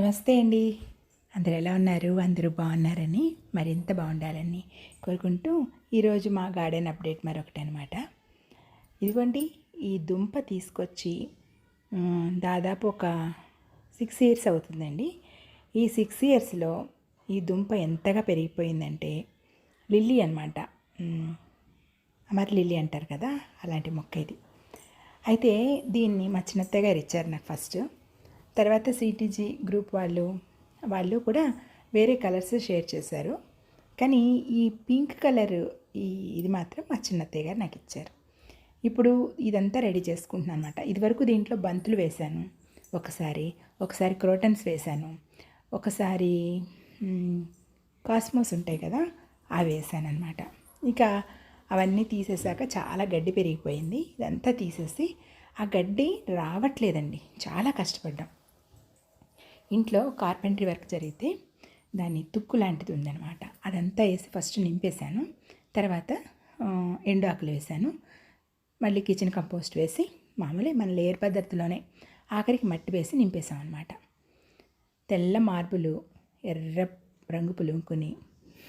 నమస్తే అండి. అందరు ఎలా ఉన్నారు? అందరూ బాగున్నారని మరింత బాగుండాలని కోరుకుంటూ ఈరోజు మా గార్డెన్ అప్డేట్ మరొకటి అనమాట ఇదిగోండి ఈ దుంప తీసుకొచ్చి దాదాపు ఒక సిక్స్ ఇయర్స్ అవుతుందండి. ఈ సిక్స్ ఇయర్స్లో ఈ దుంప ఎంతగా పెరిగిపోయిందంటే లిల్లీ అనమాట అమర్ లిల్లీ అంటారు కదా అలాంటి మొక్క ఇది. అయితే దీన్ని మా చిన్నత్తగారు ఇచ్చారు నాకు ఫస్ట్. తర్వాత సిటీజీ గ్రూప్ వాళ్ళు వాళ్ళు కూడా వేరే కలర్స్ షేర్ చేశారు. కానీ ఈ పింక్ కలర్ ఈ ఇది మాత్రం మా చిన్నత్తయ్య గారు నాకు ఇచ్చారు. ఇప్పుడు ఇదంతా రెడీ చేసుకుంటున్నాను అనమాట ఇదివరకు దీంట్లో బంతులు వేశాను. ఒకసారి ఒకసారి క్రోటన్స్ వేశాను. ఒకసారి కాస్మోస్ ఉంటాయి కదా అవి వేసాను అనమాట ఇక అవన్నీ తీసేసాక చాలా గడ్డి పెరిగిపోయింది. ఇదంతా తీసేసి ఆ గడ్డి రావట్లేదండి. చాలా కష్టపడ్డాం. ఇంట్లో కార్పెంటరీ వర్క్ జరిగితే దాన్ని తుక్కు లాంటిది ఉందనమాట అదంతా వేసి ఫస్ట్ నింపేశాను. తర్వాత ఎండు ఆకులు వేశాను. మళ్ళీ కిచెన్ కంపోస్ట్ వేసి మామూలే మన లేయర్ పద్ధతిలోనే ఆఖరికి మట్టి వేసి నింపేశాం అనమాట తెల్ల మార్బులు ఎర్ర రంగు పులుముకుని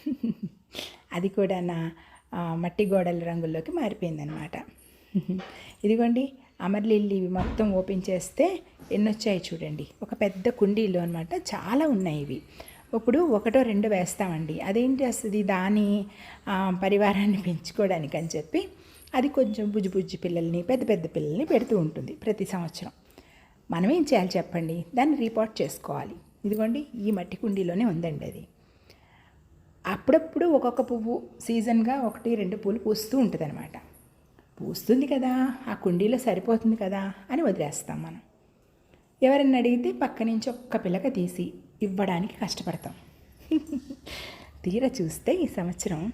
అది కూడా నా మట్టి గోడల రంగుల్లోకి మారిపోయిందనమాట ఇదిగోండి అమర్లిల్లి మొత్తం ఓపెన్ చేస్తే ఎన్ని వచ్చాయి చూడండి. ఒక పెద్ద కుండీలో అనమాట చాలా ఉన్నాయి ఇవి. ఇప్పుడు ఒకటో రెండు వేస్తామండి. అదేంటి చేస్తుంది దాని పరివారాన్ని పెంచుకోవడానికి అని చెప్పి అది కొంచెం బుజ్జి బుజ్జి పిల్లల్ని పెద్ద పెద్ద పిల్లల్ని పెడుతూ ఉంటుంది ప్రతి సంవత్సరం. మనం ఏం చేయాలి చెప్పండి? దాన్ని రిపోర్ట్ చేసుకోవాలి. ఇదిగోండి ఈ మట్టి కుండీలోనే ఉందండి అది. అప్పుడప్పుడు ఒక్కొక్క పువ్వు సీజన్గా ఒకటి రెండు పూలు పూస్తూ ఉంటుంది అనమాట పూస్తుంది కదా ఆ కుండీలో సరిపోతుంది కదా అని వదిలేస్తాం మనం. ఎవరన్నా అడిగితే పక్క నుంచి ఒక్క పిల్లక తీసి ఇవ్వడానికి కష్టపడతాం. తీరా చూస్తే ఈ సంవత్సరం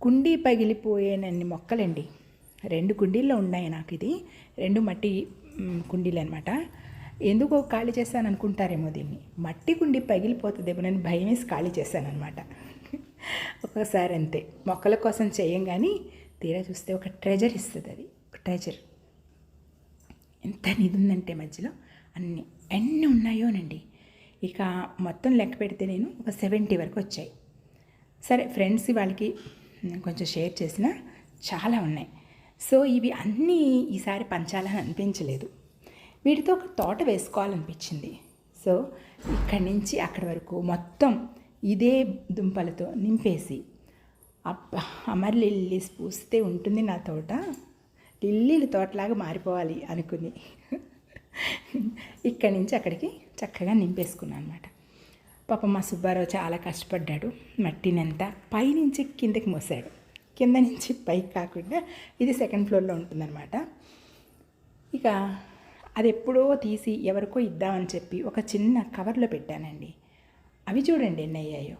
కుండీ పగిలిపోయేనన్ని మొక్కలండి. రెండు కుండీల్లో ఉన్నాయి నాకు ఇది. రెండు మట్టి కుండీలు అనమాట ఎందుకో ఖాళీ చేశాను అనుకుంటారేమో దీన్ని. మట్టి కుండీ పగిలిపోతుందేమోనని భయం వేసి ఖాళీ చేశాను అనమాట ఒక్కొక్కసారి అంతే. మొక్కల కోసం చేయం కానీ తీరా చూస్తే ఒక ట్రెజర్ ఇస్తుంది అది. ఒక ట్రెజర్. ఎంత నిధి ఉందంటే మధ్యలో. అన్ని ఎన్ని ఉన్నాయోనండి. ఇక మొత్తం లెక్క పెడితే నేను ఒక సెవెంటీ వరకు వచ్చాయి. సరే ఫ్రెండ్స్ వాళ్ళకి కొంచెం షేర్ చేసిన చాలా ఉన్నాయి. సో ఇవి అన్నీ ఈసారి పంచాలని అనిపించలేదు. వీటితో ఒక తోట వేసుకోవాలనిపించింది. సో ఇక్కడి నుంచి అక్కడి వరకు మొత్తం ఇదే దుంపలతో నింపేసి అబ్బా అమర్ లిల్లీస్ పూస్తే ఉంటుంది నా తోట. లిల్లీల తోటలాగా మారిపోవాలి అనుకుని. ఇక్కడి నుంచి అక్కడికి చక్కగా నింపేసుకున్నాను అనమాట పాపం మా సుబ్బారావు చాలా కష్టపడ్డాడు మట్టినంతా పైనుంచి కిందకి మోసాడు. కింద నుంచి పైకి కాకుండా ఇది సెకండ్ ఫ్లోర్లో ఉంటుందన్నమాట. ఇక అది ఎప్పుడో తీసి ఎవరికో ఇద్దామని చెప్పి ఒక చిన్న కవర్లో పెట్టానండి. అవి చూడండి ఎన్ని అయ్యాయో.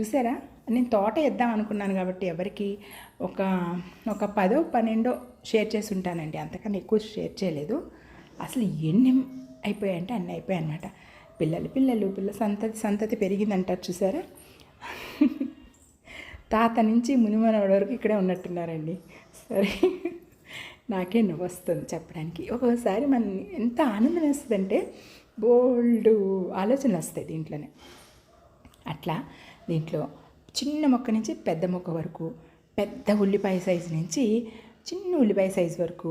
చూసారా? నేను తోట ఇద్దాం అనుకున్నాను కాబట్టి ఎవరికి ఒక ఒక పదో పన్నెండో షేర్ చేసి ఉంటానండి. అంతకన్నా ఎక్కువ షేర్ చేయలేదు. అసలు ఎన్ని అయిపోయాయంటే అన్నీ అయిపోయాయి అనమాట పిల్లలు పిల్లలు పిల్ల సంతతి సంతతి పెరిగిందంటారు చూసారా? తాత నుంచి మునిమనవాడి వరకు ఇక్కడే ఉన్నట్టున్నారండి. సరే నాకే నవ్వు వస్తుంది చెప్పడానికి. ఒక్కొక్కసారి మన ఎంత ఆనందం వేస్తుందంటే బోల్డ్ ఆలోచనలు వస్తాయి దీంట్లోనే. అట్లా దీంట్లో చిన్న మొక్క నుంచి పెద్ద మొక్క వరకు పెద్ద ఉల్లిపాయ సైజు నుంచి చిన్న ఉల్లిపాయ సైజ్ వరకు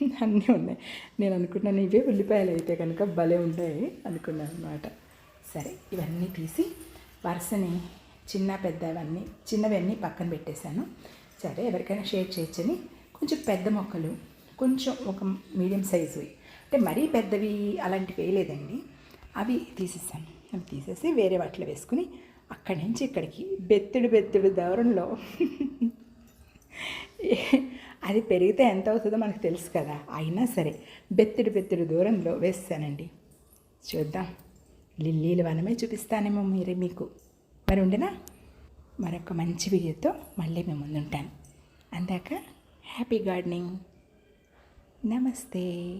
అన్నీ ఉన్నాయి. నేను అనుకున్నాను ఇవే ఉల్లిపాయలు అయితే కనుక భలే ఉంటాయి అనుకున్నాను అనమాట సరే ఇవన్నీ తీసి వరుసని చిన్న పెద్ద అవన్నీ చిన్నవన్నీ పక్కన పెట్టేశాను. సరే ఎవరికైనా షేర్ చేయొచ్చని కొంచెం పెద్ద మొక్కలు కొంచెం ఒక మీడియం సైజు అంటే మరీ పెద్దవి అలాంటివి వేయలేదండి. అవి తీసేసాను అవి తీసేసి వేరే వాటిలో వేసుకుని అక్కడి నుంచి ఇక్కడికి బెత్తుడు బెత్తుడు దూరంలో అది పెరిగితే ఎంత అవుతుందో మనకు తెలుసు కదా. అయినా సరే బెత్తుడు బెత్తుడు దూరంలో వేస్తానండి. చూద్దాం. లిల్లీలు వనమే చూపిస్తానేమో మీరే మీకు. మరి ఉండనా? మరొక మంచి వీడియోతో మళ్ళీ మేము ముందుంటాను. అందాక హ్యాపీ గార్డెనింగ్. నమస్తే.